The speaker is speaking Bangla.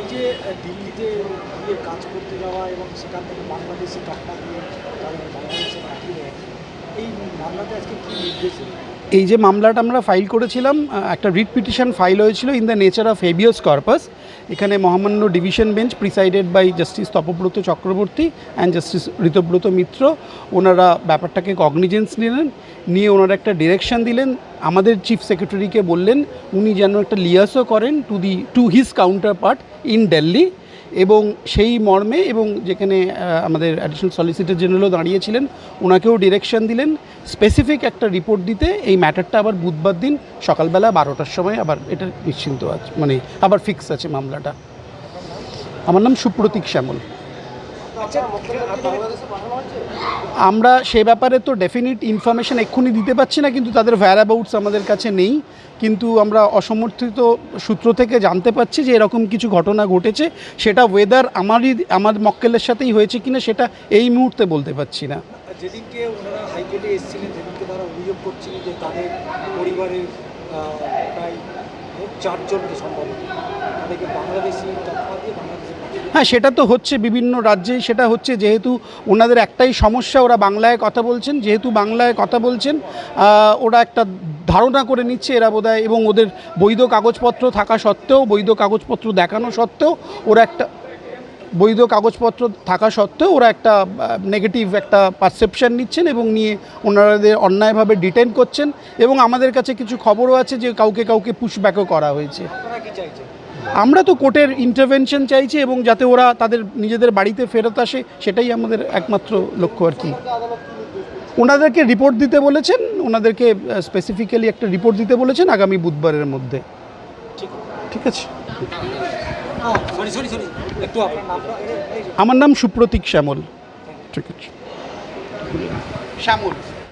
এই যে দিল্লিতে গিয়ে কাজ করতে যাওয়া এবং সেখান থেকে বাংলাদেশে টাকা দিয়ে তাদের বাংলাদেশে পাঠিয়ে এই যে মামলাটা আমরা ফাইল করেছিলাম একটা রিট পিটিশন ফাইল হয়েছিল in the nature of habeas corpus এখানে মহামান্য division bench presided by justice Tapabrata Chakraborty and justice Ritabrata Mitra, ওনারা ব্যাপারটাকে কগনিজেন্স নিলেন, নিয়ে ওনারা একটা ডিরেকশন দিলেন, আমাদের চিফ সেক্রেটারিকে বললেন, উনি যেন একটা লিয়াসও করেন to the to his counterpart in Delhi এবং সেই মর্মে এবং যেখানে আমাদের অ্যাডিশনাল সলিসিটর জেনারেলও দাঁড়িয়েছিলেন ওনাকেও ডিরেকশন দিলেন স্পেসিফিক একটা রিপোর্ট দিতে। এই ম্যাটারটা আবার বুধবার দিন সকালবেলা বারোটার সময় আবার এটা নিশ্চিন্ত আছে মানে আবার ফিক্স আছে মামলাটা। আমার নাম সুপ্রতীক শ্যামল। আমরা সে ব্যাপারে তো ডেফিনিট ইনফরমেশন এক্ষুনি দিতে পারছি না, কিন্তু তাদের ভ্যারাবাউটস আমাদের কাছে নেই। কিন্তু আমরা অসমর্থিত সূত্র থেকে জানতে পারছি যে এরকম কিছু ঘটনা ঘটেছে। সেটা ওয়েদার আমারই আমার মক্কেলের সাথেই হয়েছে কিনা সেটা এই মুহূর্তে বলতে পারছি না। যেদিনকে ওনারা হাইকোর্টে এসেছিলেন তারা অভিযোগ করছিলেন যে তাদের পরিবারের প্রায় চারজনকে সম্ভবত তাদেরকে বাংলাদেশি টাকা দিয়ে বাংলাদেশে হ্যাঁ সেটা তো হচ্ছে বিভিন্ন রাজ্যেই সেটা হচ্ছে যেহেতু ওনাদের একটাই সমস্যা ওরা বাংলায় কথা বলছেন যেহেতু বাংলায় কথা বলছেন ওরা একটা ধারণা করে নিচ্ছে এরা বোধহয় এবং ওদের বৈধ কাগজপত্র থাকা সত্ত্বেও বৈধ কাগজপত্র দেখানো সত্ত্বেও ওরা একটা বৈধ কাগজপত্র থাকা সত্ত্বেও ওরা একটা নেগেটিভ একটা পারসেপশন নিচ্ছেন এবং নিয়ে ওনারাদের অন্যায়ভাবে ডিটেন করছেন এবং আমাদের কাছে কিছু খবরও আছে যে কাউকে কাউকে পুশব্যাকও করা হয়েছে। আমরা তো কোর্টের ইন্টারভেনশন চাইছি এবং যাতে ওরা তাদের নিজেদের বাড়িতে ফেরত আসে সেটাই আমাদের একমাত্র লক্ষ্য আর কি। ওনাদেরকে রিপোর্ট দিতে বলেছেন ওনাদেরকে স্পেসিফিক্যালি একটা রিপোর্ট দিতে বলেছেন আগামী বুধবারের মধ্যে। ঠিক। ঠিক আছে? আমার নাম সুপ্রতীক শ্যামল। ঠিক আছে। শ্যামল।